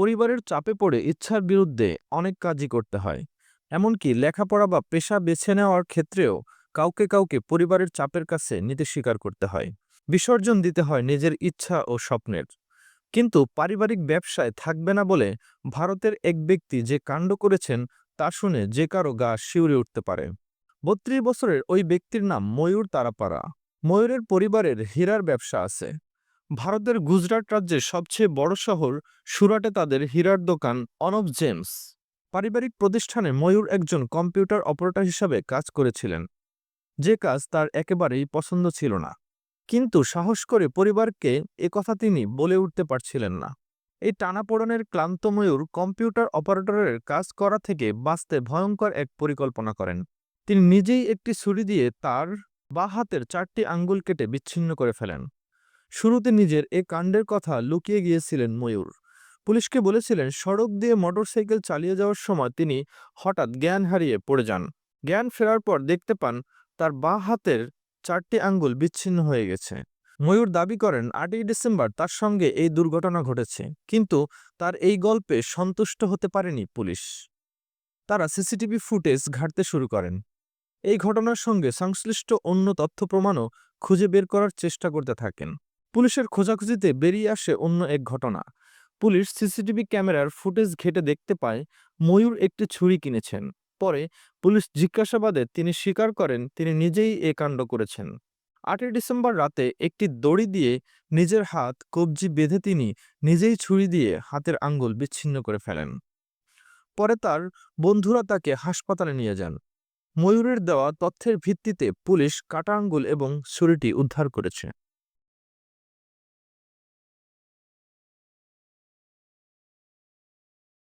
পরিবারের চাপে পড়ে ইচ্ছার বিরুদ্ধে অনেক কাজই করতে হয়। এমনকি লেখাপড়া বা পেশা বেছে নেওয়ার ক্ষেত্রেও কাউকে কাউকে পরিবারের চাপের কাছে নিতে স্বীকার করতে হয়। বিসর্জন দিতে হয় নিজের ইচ্ছা ও স্বপ্নের। কিন্তু পারিবারিক ব্যবসায় থাকবে না বলে ভারতের এক ব্যক্তি যে কাণ্ড করেছেন তা শুনে যে কারও গা শিউরে উঠতে পারে। বত্রিশ বছরের ওই ব্যক্তির নাম ময়ূর তারাপাড়া। ময়ূরের পরিবারের হীরার ব্যবসা আছে। ভারতের গুজরাট রাজ্যের সবচেয়ে বড় শহর সুরাটে তাদের হীরার দোকান অনব জেমস পারিবারিক প্রতিষ্ঠানে ময়ূর একজন কম্পিউটার অপারেটর হিসাবে কাজ করেছিলেন। যে কাজ তার একেবারেই পছন্দ ছিল না। কিন্তু সাহস করে পরিবারকে একথা তিনি বলে উঠতে পারছিলেন না। এই টানাপোড়নের ক্লান্ত ময়ূর কম্পিউটার অপারেটরের কাজ করা থেকে বাঁচতে ভয়ঙ্কর এক পরিকল্পনা করেন। তিনি নিজেই একটি ছুরি দিয়ে তার বা হাতের চারটি আঙ্গুল কেটে বিচ্ছিন্ন করে ফেলেন। শুরুতে নিজের এ কাণ্ডের কথা লুকিয়ে গিয়েছিলেন ময়ূর। পুলিশকে বলেছিলেন, সড়ক দিয়ে মোটরসাইকেল চালিয়ে যাওয়ার সময় তিনি হঠাৎ জ্ঞান হারিয়ে পড়ে যান। জ্ঞান ফেরার পর দেখতে পান, তার বাঁ হাতের চারটি আঙ্গুল বিচ্ছিন্ন হয়ে গেছে। ময়ূর দাবি করেন, আটই ডিসেম্বর তার সঙ্গে এই দুর্ঘটনা ঘটেছে, কিন্তু তার এই গল্পে সন্তুষ্ট হতে পারেনি পুলিশ। তারা সিসিটিভি ফুটেজ ঘাঁটতে শুরু করেন। এই ঘটনার সঙ্গে সংশ্লিষ্ট অন্য তথ্য প্রমাণও খুঁজে বের করার চেষ্টা করতে থাকেন। পুলিশের খোঁজাখুঁজিতে বেরিয়ে আসে অন্য এক ঘটনা। পুলিশ সিসিটিভি ক্যামেরার ফুটেজ ঘেটে দেখতে পায়, ময়ূর একটি ছুরি কিনেছেন। পরে পুলিশ জিজ্ঞাসাবাদে তিনি স্বীকার করেন, তিনি নিজেই এ কাণ্ড করেছেন। আটই ডিসেম্বর রাতে একটি দড়ি দিয়ে নিজের হাত, কবজি বেঁধে তিনি নিজেই ছুরি দিয়ে হাতের আঙ্গুল বিচ্ছিন্ন করে ফেলেন। পরে তার বন্ধুরা তাকে হাসপাতালে নিয়ে যান। ময়ূরের দেওয়া তথ্যের ভিত্তিতে পুলিশ কাটা আঙ্গুল এবং ছুরিটি উদ্ধার করেছে।